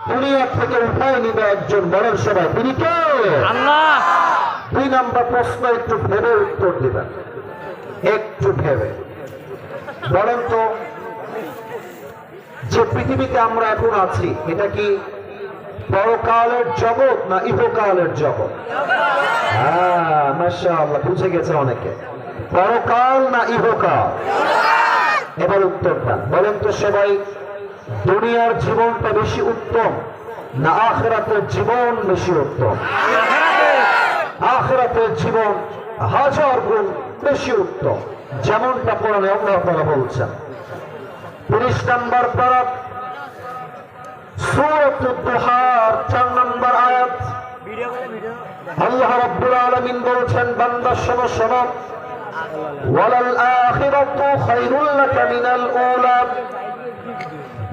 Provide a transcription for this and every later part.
দুনিয়া থেকে উঠায় নিবে একজন বড় সবাই তিনি কে? আল্লাহ! দুই নাম্বার প্রশ্ন একটু ভেবে উত্তর দিবেন। একটু ভেবে। বলেন তো যে পৃথিবীতে আমরা এখন আছি এটা কি পরকালের জগৎ না ইহকালের জগৎ? হ্যাঁ মাশাআল্লাহ বুঝে গেছে অনেকে। পরকাল না ইহকাল? এবার উত্তরটা বলেন তো সবাই দুনিয়ার জীবনটা বেশি উত্তম, না আখরাতের জীবন বেশি উত্তম। আখরাতের জীবন হাজার গুণ বেশি উত্তম, যেমনটা কোরআনে আল্লাহ তাআলা বলছেন। তিরিশ নম্বর পারা সূরাত দুহার, চার নম্বর আয়াত। আল্লাহ রাব্বুল আলামিন বলছেন, বান্দা শোনো শোনো। ওয়ালাল আখিরাতু খায়রুল লাকা মিনাল উলা।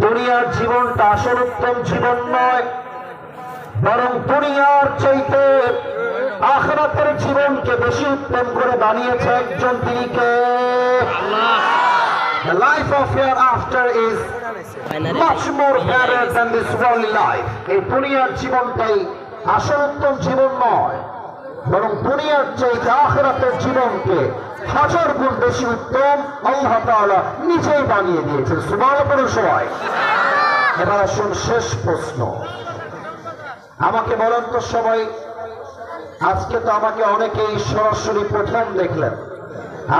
দুনিয়ার জীবনটা আসল উত্তম জীবন নয় বরং দুনিয়ার চাইতে আখরাতের জীবনকে বেশি উত্তম করে বানিয়েছে একজন তিনি কে? The life of hereafter is much more better than this worldly life. এই দুনিয়ার জীবনটাই আসল উত্তম জীবন নয়। বরং দুনিয়ার চাইতে আখরাতের জীবনকে হাজার গুণ বেশি উত্তম আল্লাহ নিজেই বানিয়ে দিয়েছেন। সুবহান সবাই। এবার আসুন শেষ প্রশ্ন। আমাকে বলেন তো সবাই, আজকে তো আমাকে অনেকেই সরাসরি প্রথম দেখলেন।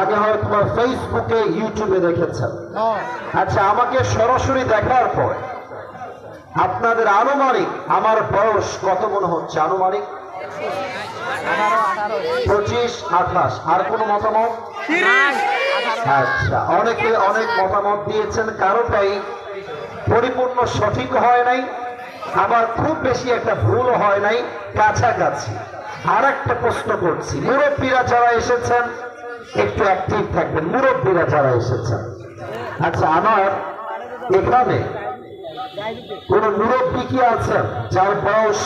আগে হয়তো তোমার ফেসবুকে, ইউটিউবে দেখেছেন। আচ্ছা আমাকে সরাসরি দেখার পর আপনাদের আনুমানিক আমার বয়স কত মনে হচ্ছে? আনুমানিক? পঁচিশ আঠাশ আর কোনো মতামত? আচ্ছা অনেকে অনেক মতামত দিয়েছেন কারোটাই পরিপূর্ণ সঠিক হয় নাই আবার খুব বেশি একটা ভুল হয় নাই কাছাকাছি। আর একটা প্রশ্ন করছি। মুরব্বীরা যারা এসেছেন একটু অ্যাক্টিভ থাকবেন। মুরব্বীরা যারা এসেছেন। আচ্ছা আমার এখানে কোন মুরব্বী কি আছেন? যার বয়স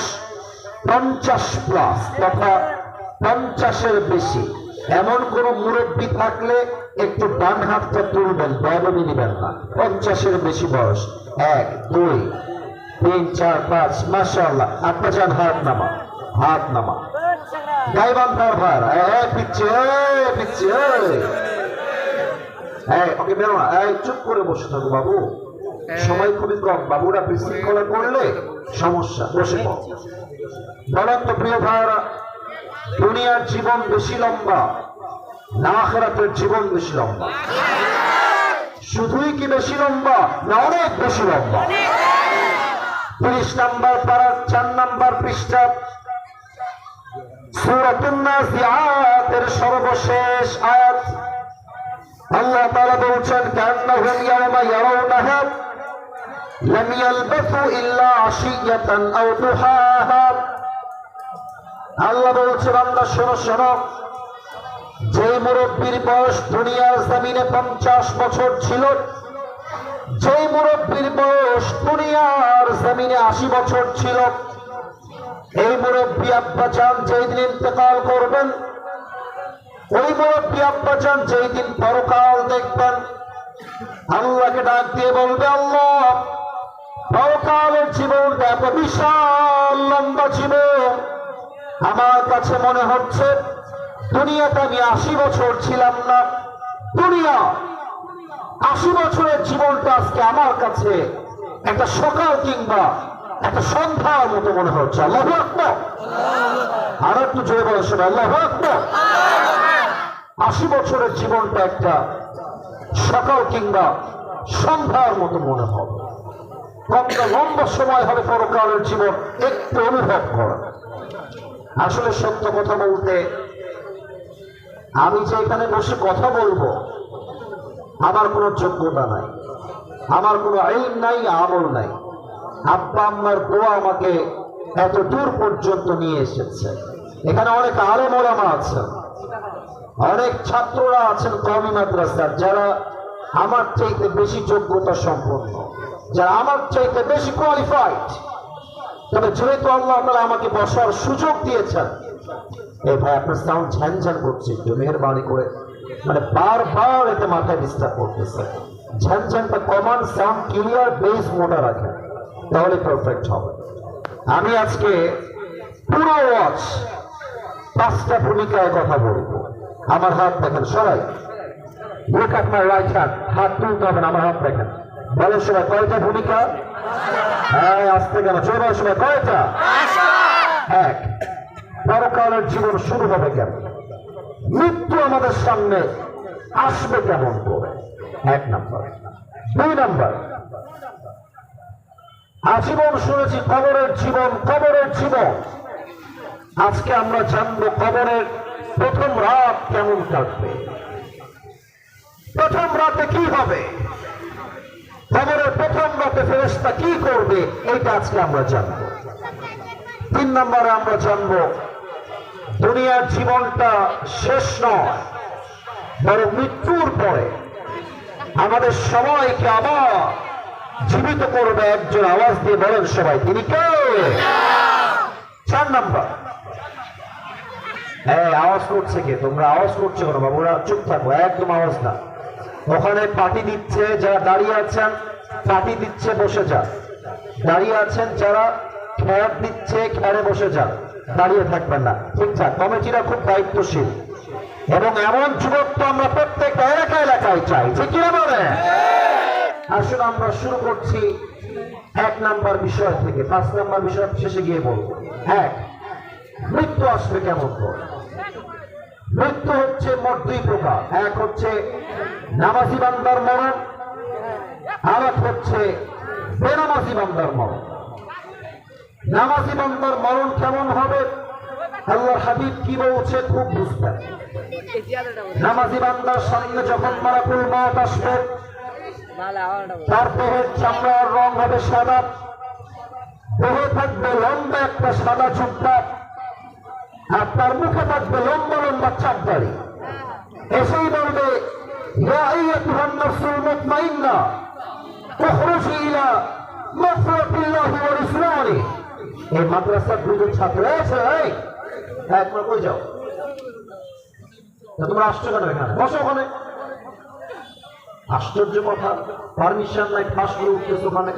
পঞ্চাশ প্লাস তথা পঞ্চাশের বেশি। এমন কোন মুরব্বী থাকলে একটু ডান হাতটা তুলবেন বয়াবনি নিবেন না পঞ্চাশের বেশি বয়স। এক দুই তিন চার পাঁচ মাসাল্লাহ আপনার যান হাত নামা হাত নামা। ভার। পিচ্ছে পিচ্ছে ওকে বেরো না। এই চুপ করে বসে থাকো বাবু। সময় খুবই কম। বাবুরা বিশৃঙ্খলা করলে সমস্যা, বসে বলেন তো প্রিয় ভাইরা দুনিয়ার জীবন বেশি লম্বা, না আখেরাতের জীবন বেশি লম্বা। শুধুই কি বেশি লম্বা, না অনেক বেশি লম্বা? তিরিশ নাম্বার পাড়ার চার নাম্বার পৃষ্ঠা। নাজিআতের সর্বশেষ আয়াত। আল্লাহ তাআলা বলছেন কান্নাহুম ইয়াওমা ইয়ারাউনাহা। লাম ইয়ালবাসু ইল্লা আশিয়াতান আও দুহাহা আল্লাহ বলছে, বান্দা, শোনো শোনো। যে মুরব্বীর বয়স দুনিয়ার জমিনে পঞ্চাশ বছর ছিল যে মুরব্বীর বয়স দুনিয়ার জমিনে আশি বছর ছিল, এই মুরব্বী আব্বা চান যেই দিন ইন্তেকাল করবেন, ওই মুরব্বী আব্বা চান যেই দিন পরকাল দেখবেন, আল্লাহকে ডাক দিয়ে বলবে, আল্লাহ পরকালের জীবনটা এত বিশাল, লম্বা জীবন। আমার কাছে মনে হচ্ছে, দুনিয়াতে আমি আশি বছর ছিলাম না। দুনিয়া, আশি বছরের জীবনটা আজকে আমার কাছে একটা সকাল কিংবা একটা সন্ধ্যার মতো মনে হচ্ছে। আল্লাহ আর একটু জোরে বলে শোনো, আল্লাহ আশি বছরের জীবনটা একটা সকাল কিংবা সন্ধ্যার মতো মনে হবে। কতটা লম্বা সময় হবে পরকালের জীবন, একটু অনুভব করা। আসলে সত্য কথা বলতে, আমি যে এখানে বসে কথা বলব, আমার কোনো যোগ্যতা নাই, আমার কোনো আইন নাই, আমল নাই। আব্বা আম্মার দোয়া আমাকে এত দূর পর্যন্ত নিয়ে এসেছে। এখানে অনেক আলেম ওলামা আছেন, অনেক ছাত্ররা আছেন কমি মাদ্রাসার, যারা আমার চাইতে বেশি যোগ্যতা সম্পন্ন। যারা আমার চাইতে বেশি কোয়ালিফাইড তবে যেহেতু আল্লাহ আপনারা আমাকে বসার সুযোগ দিয়েছেন এই ভাই আপনার সাউন্ড ঝ্যানঝ্যান করছে, একটু মেহরবানি করে। মানে বারবার এতে মাথায় ডিস্টার্ব করতেছে। ঝ্যানঝ্যানটা কমান সাউন্ড ক্লিয়ার বেস মোটা রাখেন তাহলে পারফেক্ট হবে। আমি আজকে পুরো ওয়াচ পাঁচটা ভূমিকায় কথা বলব। আমার হাত দেখেন সবাই Look at my right hand. হাত তুলতে হবে না, আমার হাত দেখেন। বলেন সবাই কয়টা ভূমিকা? হ্যাঁ আসতে কেন? চলবার সময় কয়টা? এক। পরকালের জীবন শুরু হবে কেন? মৃত্যু আমাদের সামনে আসবে কেমন করে? এক নম্বর। দুই নম্বর। আজীবন শুনেছি কবরের জীবন কবরের জীবন। আজকে আমরা জানব কবরের প্রথম রাত কেমন কাটবে। প্রথম রাতে কি হবে? কবরের প্রথম রাতে ফেরেস্তা কি করবে? এইটা আজকে আমরা জানব। তিন নম্বরে আমরা জানব, দুনিয়ার জীবনটা শেষ নয়, বরং মৃত্যুর পরে আমাদের সবাইকে আবার জীবিত করবে একজন আওয়াজ দিয়ে বলেন সবাই, তিনি কে? চার নম্বর। হ্যাঁ আওয়াজ করছে কে? তোমরা আওয়াজ করছ কেন? বাবুরা, চুপ থাকো, একদম আওয়াজ না। ওখানে পার্টি দিচ্ছে, যারা দাঁড়িয়ে আছেন, পার্টি দিচ্ছে, বসে যান। দাঁড়িয়ে আছেন যারা খেয়ার দিচ্ছে খেয়ারে বসে যান। দাঁড়িয়ে থাকবেন না। ঠিকঠাক কমিটিরা খুব দায়িত্বশীল। এবং এমন যুবক তো আমরা প্রত্যেকটা এলাকা এলাকায় চাই। ঠিক কিনা বলে আসলে আমরা শুরু করছি এক নাম্বার বিষয় থেকে। পাঁচ নাম্বার বিষয় শেষে গিয়ে বলব। এক, মৃত্যু আসবে কেমন করে? মৃত্যু হচ্ছে মোট দুই প্রকার। এক হচ্ছে নামাজি বান্দার মরণ, আর এক হচ্ছে বেনামাজি বান্দার মরণ। নামাজি বান্দার মরণ কেমন হবে? আল্লাহ হাবিব কি বলছে খুব বুঝতে। নামাজি বান্দার সামনে যখন মারাকুল মত আসবে, তার দেহের চামড়ার রং হবে সাদা, দেহে থাকবে লম্বা একটা সাদা চুপটা আর তার মুখে থাকবে লম্বা লম্বা চাপ দাড়ি। এসেই বলবে ছাত্র তোমরা ওখানে। আশ্চর্য কথা পারমিশন নাই, ফাঁস করে উঠতেছে ওখানে।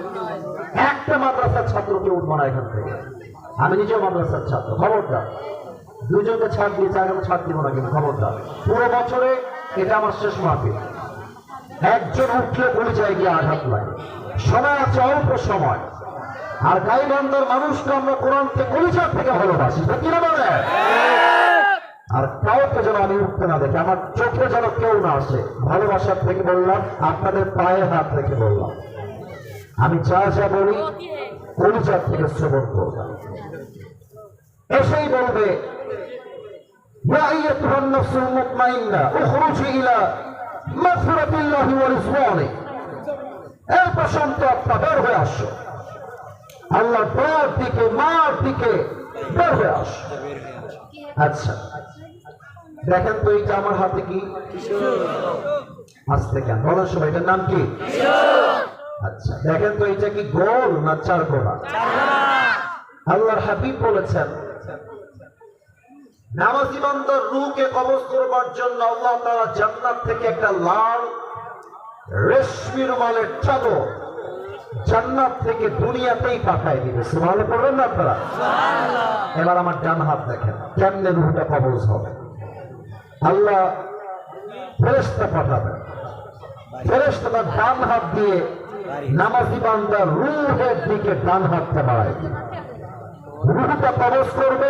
একটা মাদ্রাসার ছাত্রকে উঠবো না এখান থেকে। আমি নিজেও মাদ্রাসার ছাত্র, খবরদার। দুজনকে ছাড় দিয়েছে আগে ছাড় দিব না কিন্তু, খবরদার। পুরো বছরে এটা আমার শেষ মাহফিল। একজন উঠলে পড়ে যায় গিয়ে আঘাত লাগে। সময় আছে অল্প সময়। আর গাইবান্ধার মানুষকে আমরা কোরআন কলিচার থেকে ভালোবাসি। কিনা বলে আর কাউকে যেন আমি উঠতে না দেখি, আমার চোখে যেন কেউ না আসে। ভালোবাসার থেকে বললাম, আপনাদের পায়ে হাত রেখে বললাম। আমি যা যা বলি কলিচার থেকে শ্রবণ করলাম। এসেই বলবে আচ্ছা, দেখেন তো এইটা আমার হাতে কি? আসতে কেন? বলার সময় এটার নাম কি? আচ্ছা দেখেন তো এইটা কি গোল না চার গোলা আল্লাহর হাবিব বলেছেন নামাজি বান্দার রুকে কবজ করবার জন্য আল্লাহ তাআলা জান্নাত থেকে একটা লাল রেশমি রুমালের চাদর জান্নাত থেকে দুনিয়াতেই পাঠায় দিবে। সুবহানাল্লাহ পড়বেন না আপনারা? এবার আমার ডান হাত দেখেন কেমনে রুহটা কবজ হবে? আল্লাহ ফেরেশতা পাঠাবেন। ফেরেশতা ডান হাত দিয়ে নামাজি বান্দার রুহের দিকে ডান হাতটা বাড়ায় দিবে। রুহটা কবজ করবে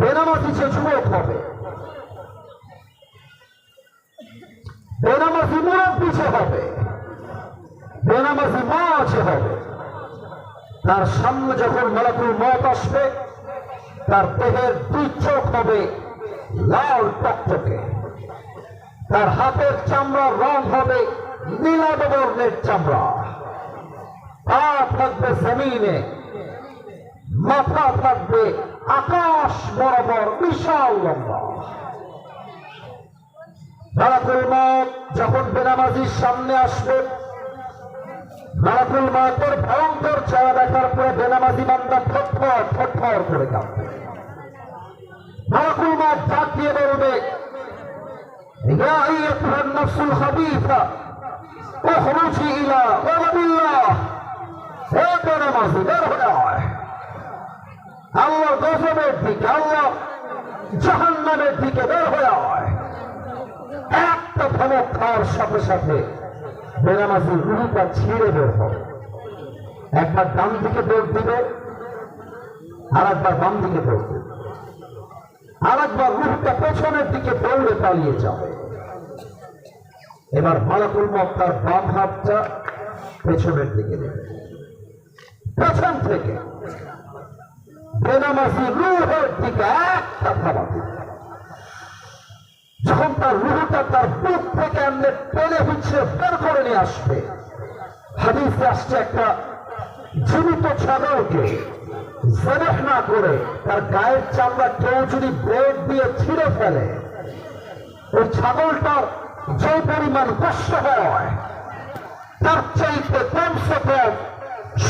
বেনামাজি যে যুবক হবে। বেনামাজি মুরব্বী যে হবে, বেনামাজি মা আছে হবে, তার সামনে যখন মালাকুল মত আসবে, তার দেহের দুই চোখ হবে লাল টকটকে। তার হাতের চামড়ার রং হবে নীলাভ বর্ণের চামড়া। পা থাকবে জমিনে, মাথা থাকবে আকাশ বরাবর বিশাল লম্বা। মারাকুল মাত যখন বেনামাজির সামনে আসবে মারাকুল মাতের ভয়ঙ্কর ছায়া দেখার পরে বেনামাজি বান্দা থটফর থটফর করে কাঁদবে মারাকুল মাত ডাক দিয়ে বলবে হাবিফা ও হরুচি ইলা ও নবিল্লাহ হে বেনামাজি, বের হয়ে হয় আল্লাহ গজবের দিকে, আল্লাহ জাহান্নামের দিকে বের হয়ে একটা ধমক খাওয়ার সাথে সাথে বেনামাজি রুহুটা ছিঁড়ে বের হবে একবার ডান দিকে দৌড় দিবে আর একবার বাম দিকে দৌড় দিবে। আর একবার রুহটা পেছনের দিকে দৌড়ে পালিয়ে যাবে। এবার মালাকুল মত বাম হাতটা পেছনের দিকে দেবে পেছন থেকে যখন তার রুহটা তার বুক থেকে এমনি টেনে হিচ্ছে বের করে নিয়ে আসবে, হাদিসে আসছে একটা জীবিত ছাগলকে না করে তার গায়ের চামড়া কেউ যদি ব্লেড দিয়ে ছিঁড়ে ফেলে, ওই ছাগলটার যে পরিমাণ কষ্ট হয়, তার চাইতে কমসে কম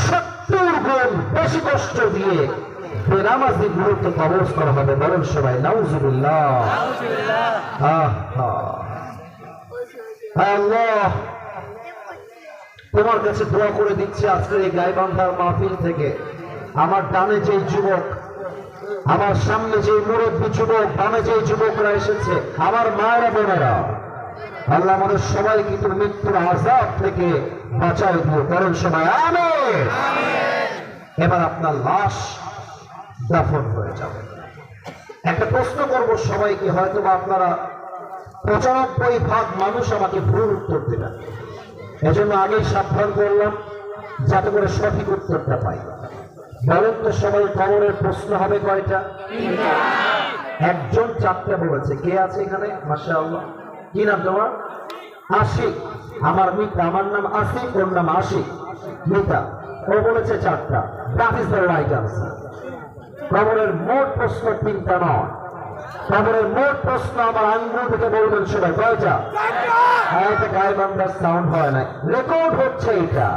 সত্তর গুণ বেশি কষ্ট দিয়ে বেনামাজি গুরুত্ব কবজ করা হবে। বলেন সবাই নাউজুবিল্লাহ। আল্লাহ। তোমার কাছে দোয়া করে দিচ্ছি আজকের এই গাইবান্ধার মাহফিল থেকে। আমার ডানে যে যুবক আমার সামনে যে মুরব্বী যুবক বামে যে যুবকরা এসেছে আমার মায়েরা বোনেরা আল্লাহ আমাদের সবাই কিন্তু মৃত্যুর আজাব থেকে বাঁচাই দিও। করেন সবাই আমি এবার আপনার লাশ দাফন হয়ে যাবে। একটা প্রশ্ন করব সবাইকে হয়তো বা আপনারা পঁচানব্বই ভাগ মানুষ আমাকে ভুল উত্তর দেবেন। এজন্য আগেই সাবধান করলাম, যাতে করে সঠিক উত্তরটা পাই। বলেন তো সবাই, কবরের প্রশ্ন হবে কয়টা? একজন চারটা বলেছে। কে আছে এখানে? মাসা কি নাম তোমার? আশিক। আমার মিতা। আমার নাম আশিক, ওর নাম আশিক। মিতা। ও বলেছে চারটা। That is the right answer কবরের মোট প্রশ্ন তিনটা নয়। কবরের মোট প্রশ্ন আমার আঙ্গুল থেকে বলবেন সবাই, কয়টা? হ্যাঁ এটা গায়েবান্ধার সাউন্ড হয় না রেকর্ড হচ্ছে এটা।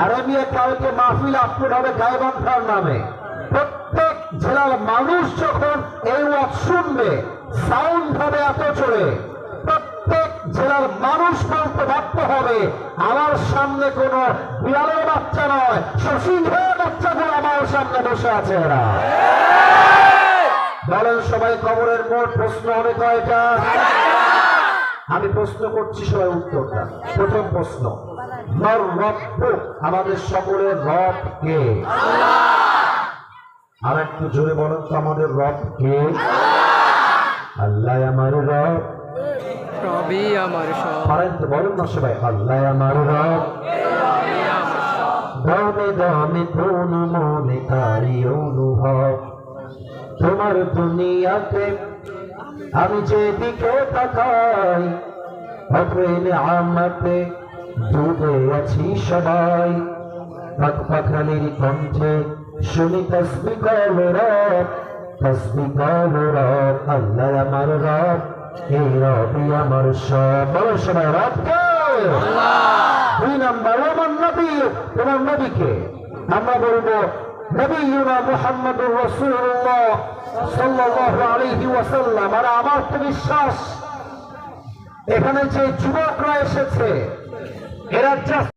আর আমি কালকে মাহফিল আপলোড হবে গায়েবান্ধার নামে। প্রত্যেক জেলার মানুষ যখন এই ওয়াজ শুনবে সাউন্ড হবে এত চড়ে জেলার মানুষ বলতে বাধ্য হবে। আমার সামনে কোন বিড়ালের বাচ্চা নয় শশীঘের বাচ্চাগুলো আমার সামনে বসে আছে এরা। বলেন সবাই, কবরের মোট প্রশ্ন হবে কয়টা? আমি প্রশ্ন করছি, সবাই উত্তরটা। প্রথম প্রশ্ন আমাদের সকলের রব কে? আর একটু জোরে বলেন তো, আমাদের রব কে? আল্লাহ আমার রব। তোমার দুনিয়াতে আমি যেদিকে তাকাই অপ্রেমে আমাতে ডুবে আছি সবাই। পাখ পাখালির কণ্ঠে শুনি তসবি কল রব, তসবি কল রব, আল্লাহ আমার রব। এই রবি আমার সব বলো সবাই কে দুই নাম্বার আমার নবী তোমার নবীকে আমরা বলব নবীনা মুহাম্মদুর রাসূলুল্লাহ সাল্লাল্লাহু আলাইহি ওয়াসাল্লাম। আর আমার তো বিশ্বাস এখানে যে যুবকরা এসেছে এরা